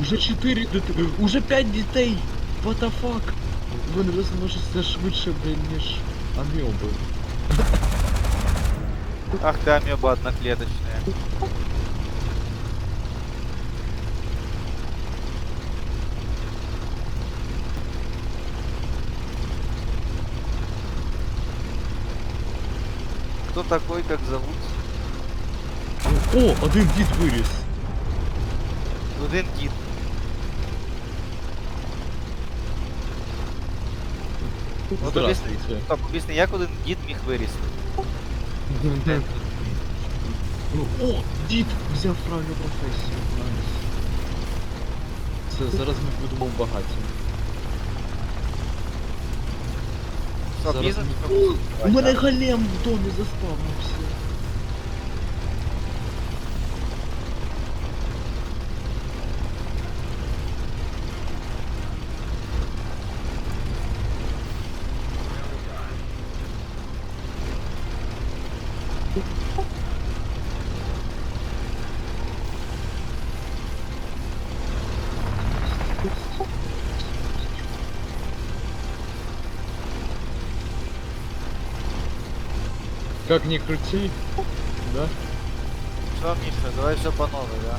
Уже 4 дітей, уже 5 дітей! What the fuck? Вони розмножаться швидше, блін, ніж аміоби. Ах ты амеба одноклеточная. Кто такой, как зовут? О, один дід виріс. Один дід. От об'ясни, Здравствуйте. стоп, об'ясни, як один дід міг вирісти? Ну, О, дід взяв правильну професію. Найс. Все, зараз ми будемо багаті. Зараз бізнес ми- ми О, У мене голем в домі заспавнився. Как ни крути, да? Що, Міша, давай все по новой, да?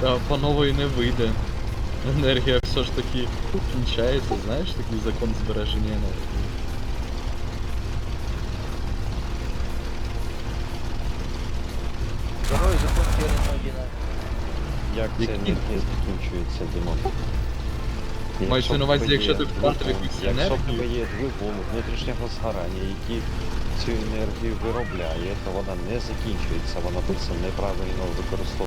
Та по нової не вийде. Енергія все ж таки кінчається, знаєш, такий закон збереження енергії. Як це Які- енергія закінчується, Дімон? Маєш на увазі, якщо ти втратив якусь Якщо в тебе є двигун внутрішнього згорання, який цю енергію виробляє, то вона не закінчується, вона просто неправильно використовується.